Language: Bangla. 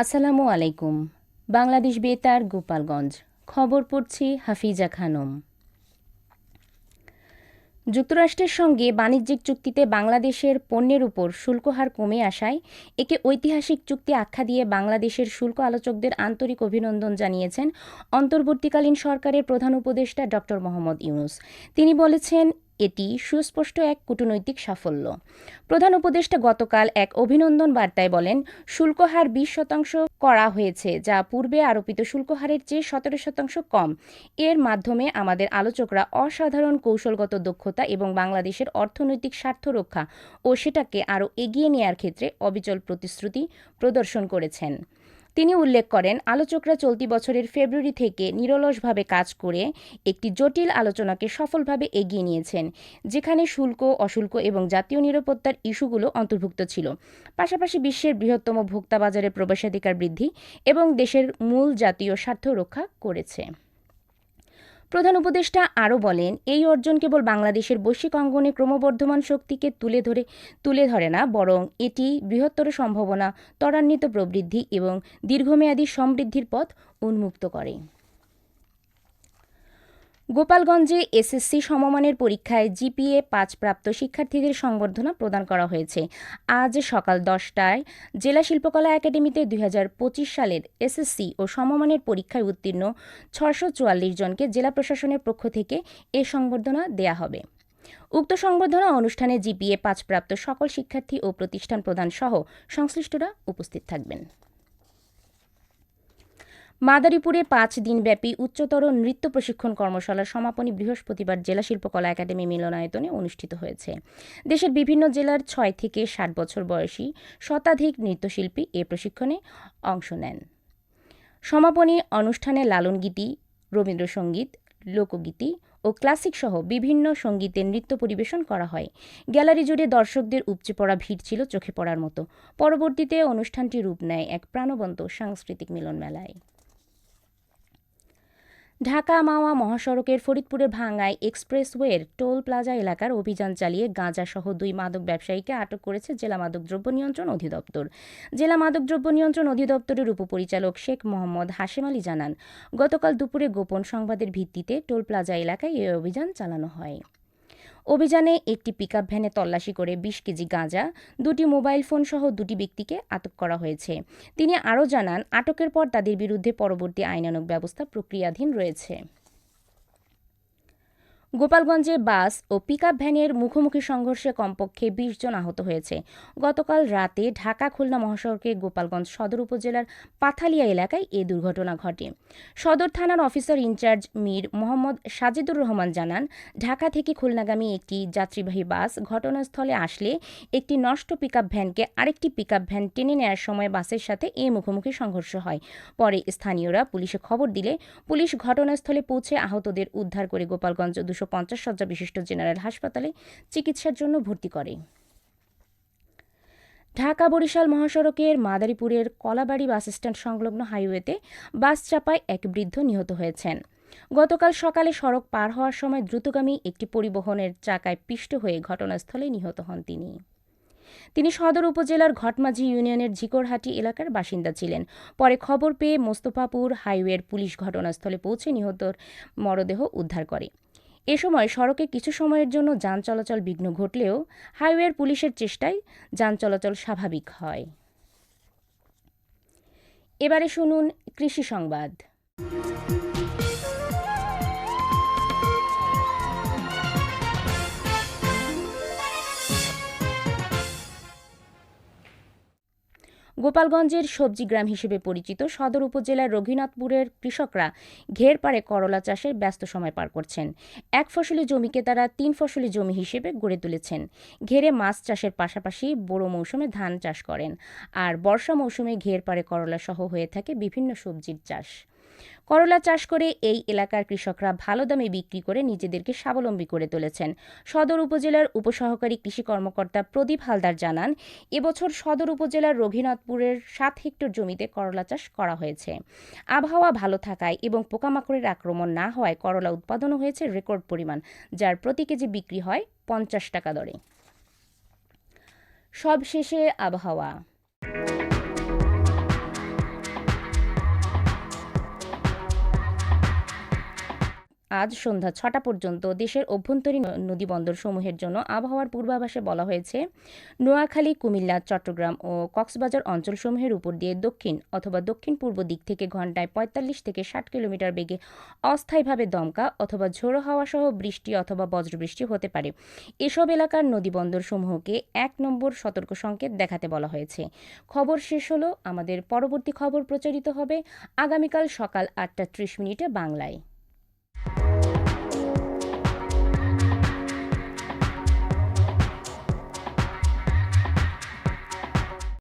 আসসালামু আলাইকুম। বাংলাদেশ বেতার, গোপালগঞ্জ। খবর পড়ছি হাফিজা খানম। যুক্তরাষ্ট্রের সঙ্গে বাণিজ্যিক চুক্তিতে বাংলাদেশের পণ্যের উপর শুল্ক হার কমে আসায় একে ঐতিহাসিক চুক্তি আখ্যা দিয়ে বাংলাদেশের শুল্ক আলোচকদের আন্তরিক অভিনন্দন জানিয়েছেন অন্তর্বর্তীকালীন সরকারের প্রধান উপদেষ্টা ড মোহাম্মদ ইউনুস। তিনি বলেছেন এটি সুস্পষ্ট এক কূটনৈতিক সাফল্য। প্রধান উপদেষ্টা গতকাল এক অভিনন্দন বার্তায় বলেন, শুল্ক হার বিশ শতাংশ করা হয়েছে, যা পূর্বে আরোপিত শুল্ক হারের চেয়ে সতেরো শতাংশ কম। এর মাধ্যমে আমাদের আলোচকরা অসাধারণ কৌশলগত দক্ষতা এবং বাংলাদেশের অর্থনৈতিক স্বার্থ রক্ষা ও সেটাকে আরও এগিয়ে নেয়ার ক্ষেত্রে অবিচল প্রতিশ্রুতি প্রদর্শন করেছেন। তিনি উল্লেখ করেন, আলোচকরা চলতি বছরের ফেব্রুয়ারি থেকে নিরলসভাবে কাজ করে একটি জটিল আলোচনাকে সফলভাবে এগিয়ে নিয়েছেন, যেখানে শুল্ক, অশুল্ক এবং জাতীয় নিরাপত্তার ইস্যুগুলো অন্তর্ভুক্ত ছিল। পাশাপাশি বিশ্বের বৃহত্তম ভোক্তা বাজারে প্রবেশাধিকার বৃদ্ধি এবং দেশের মূল জাতীয় স্বার্থ রক্ষা করেছে। প্রধান উপদেষ্টা আরও বলেন, এই অর্জন কেবল বাংলাদেশের বৈশ্বিক অঙ্গনে ক্রমবর্ধমান শক্তিকে তুলে ধরে তুলে ধরে না, বরং এটি বৃহত্তর সম্ভাবনা, ত্বরান্বিত প্রবৃদ্ধি এবং দীর্ঘমেয়াদী সমৃদ্ধির পথ উন্মুক্ত করে। গোপালগঞ্জে এসএসসি সমমানের পরীক্ষায় জিপিএ পাঁচ প্রাপ্ত শিক্ষার্থীদের সংবর্ধনা প্রদান করা হয়েছে। আজ সকাল দশটায় জেলা শিল্পকলা একাডেমিতে দুই হাজার পঁচিশ সালের এসএসসি ও সমমানের পরীক্ষায় উত্তীর্ণ ছশো চুয়াল্লিশ জনকে জেলা প্রশাসনের পক্ষ থেকে এ সংবর্ধনা দেয়া হবে। উক্ত সংবর্ধনা অনুষ্ঠানে জিপিএ পাঁচ প্রাপ্ত সকল শিক্ষার্থী ও প্রতিষ্ঠান প্রদান সহ সংশ্লিষ্টরা উপস্থিত থাকবেন। মাদারীপুরে পাঁচ দিনব্যাপী উচ্চতর নৃত্য প্রশিক্ষণ কর্মশালার সমাপনী বৃহস্পতিবার জেলা শিল্পকলা একাডেমি মিলনায়তনে অনুষ্ঠিত হয়েছে। দেশের বিভিন্ন জেলার ছয় থেকে ষাট বছর বয়সী শতাধিক নৃত্যশিল্পী এ প্রশিক্ষণে অংশ নেন। সমাপনী অনুষ্ঠানে লালনগীতি রবীন্দ্রসঙ্গীত, লোকগীতি ও ক্লাসিক সহ বিভিন্ন সঙ্গীতের নৃত্য পরিবেশন করা হয়। গ্যালারি জুড়ে দর্শকদের উপচে পড়া ভিড় ছিল চোখে পড়ার মতো। পরবর্তীতে অনুষ্ঠানটি রূপ নেয় এক প্রাণবন্ত সাংস্কৃতিক মিলন মেলায় ঢাকা মাওয়া মহাসড়কের ফরিদপুরের ভাঙ্গায় এক্সপ্রেসওয়ের টোল প্লাজা এলাকার অভিযান চালিয়ে গাঁজাসহ দুই মাদক ব্যবসায়ীকে আটক করেছে জেলা মাদকদ্রব্য নিয়ন্ত্রণ অধিদপ্তর। জেলা মাদকদ্রব্য নিয়ন্ত্রণ অধিদপ্তরের উপপরিচালক শেখ মোহাম্মদ হাশেম আলী জানান, গতকাল দুপুরে গোপন সংবাদের ভিত্তিতে টোল প্লাজা এলাকায় এই অভিযান চালানো হয়। অভিযানে একটি পিকআপ ভ্যানে তল্লাশি করে বিশ কেজি গাঁজা, দুটি মোবাইল ফোন সহ দুটি ব্যক্তিকে আটক করা হয়েছে। তিনি আরও জানান, আটকের পর তাদের বিরুদ্ধে পরবর্তী আইনানুগ ব্যবস্থা প্রক্রিয়াধীন রয়েছে। গোপালগঞ্জে বাস ও পিকআপ ভ্যানের মুখোমুখি সংঘর্ষে কমপক্ষে বিশ জন আহত হয়েছে। গতকাল রাতে ঢাকা খুলনা মহাসড়কে গোপালগঞ্জ সদর উপজেলার পাথালিয়া এলাকায় এ দুর্ঘটনা ঘটে। সদর থানার অফিসার ইনচার্জ মীর মোহাম্মদ সাজিদুর রহমান জানান, ঢাকা থেকে খুলনাগামী একটি যাত্রীবাহী বাস ঘটনাস্থলে আসলে একটি নষ্ট পিকআপ ভ্যানকে আরেকটি পিকআপ ভ্যান টেনে নেওয়ার সময় বাসের সাথে এ মুখোমুখি সংঘর্ষ হয়। পরে স্থানীয়রা পুলিশে খবর দিলে পুলিশ ঘটনাস্থলে পৌঁছে আহতদের উদ্ধার করে গোপালগঞ্জ দুশো পঞ্চাশ শয্যা বিশিষ্ট জেনারেল হাসপাতালে চিকিৎসার জন্য ভর্তি করে। ঢাকা বরিশাল মহাসড়কের মাদারীপুরের কলাবাড়ি বাসস্ট্যান্ড সংলগ্ন হাইওয়েতে বাস চাপায় এক বৃদ্ধ নিহত হয়েছেন। গতকাল সকালে সড়ক পার হওয়ার সময় দ্রুতগামী একটি পরিবহনের চাকায় পিষ্ট হয়ে ঘটনাস্থলে নিহত হন তিনি। তিনি সদর উপজেলার ঘটমাঝি ইউনিয়নের ঝিকরহাটি এলাকার বাসিন্দা ছিলেন। পরে খবর পেয়ে মোস্তফাপুর হাইওয়ের পুলিশ ঘটনাস্থলে পৌঁছে নিহতর মরদেহ উদ্ধার করে। এ সময় সড়কে কিছু সময়ের জন্য যান চলাচল বিঘ্ন ঘটলেও হাইওয়ের পুলিশের চেষ্টায় যান চলাচল স্বাভাবিক হয়। এবারে শুনুন কৃষি সংবাদ। গোপালগঞ্জের সবজি গ্রাম হিসেবে পরিচিত সদর উপজেলার রঘুনাথপুরের কৃষকরা ঘের পারে করলা চাষের ব্যস্ত সময় পার করছেন। এক ফসলি জমিকে তারা তিন ফসলি জমি হিসেবে গড়ে তুলেছেন। ঘেরে মাছ চাষের পাশাপাশি বড় মৌসুমে ধান চাষ করেন। আর বর্ষা মৌসুমে ঘের পারে করলা সহ হয়ে থাকে বিভিন্ন সবজির চাষ। করলা চাষ করে এই এলাকার কৃষকরা ভালো দামে বিক্রি করে নিজেদেরকে স্বাবলম্বী করে তুলেছেন। সদর উপজেলার উপসহকারী কৃষি কর্মকর্তা প্রদীপ হালদার জানান, এবছর সদর উপজেলার রঘিনাথপুরের সাত হেক্টর জমিতে করলা চাষ করা হয়েছে। আবহাওয়া ভালো থাকায় এবং পোকামাকড়ের আক্রমণ না হওয়ায় করলা উৎপাদনও হয়েছে রেকর্ড পরিমাণ, যার প্রতি কেজি বিক্রি হয় পঞ্চাশ টাকা দরে। সবশেষে আবহাওয়া। আজ সন্ধ্যা ছটা পর্যন্ত দেশের অভ্যন্তরীণ নদীবন্দর সমূহের জন্য আবহাওয়ার পূর্বাভাসে বলা হয়েছে, নোয়াখালী, কুমিল্লা, চট্টগ্রাম ও কক্সবাজার অঞ্চলসমূহের উপর দিয়ে দক্ষিণ অথবা দক্ষিণ পূর্ব দিক থেকে ঘন্টায় পঁয়তাল্লিশ থেকে ষাট কিলোমিটার বেগে অস্থায়ীভাবে দমকা অথবা ঝোড়ো হাওয়া সহ বৃষ্টি অথবা বজ্রবৃষ্টি হতে পারে। এসব এলাকার নদীবন্দর সমূহকে এক নম্বর সতর্ক সংকেত দেখাতে বলা হয়েছে। খবর শেষ হলো, আমাদের পরবর্তী খবর প্রচারিত হবে আগামীকাল সকাল আটটা ত্রিশ মিনিটে বাংলায়।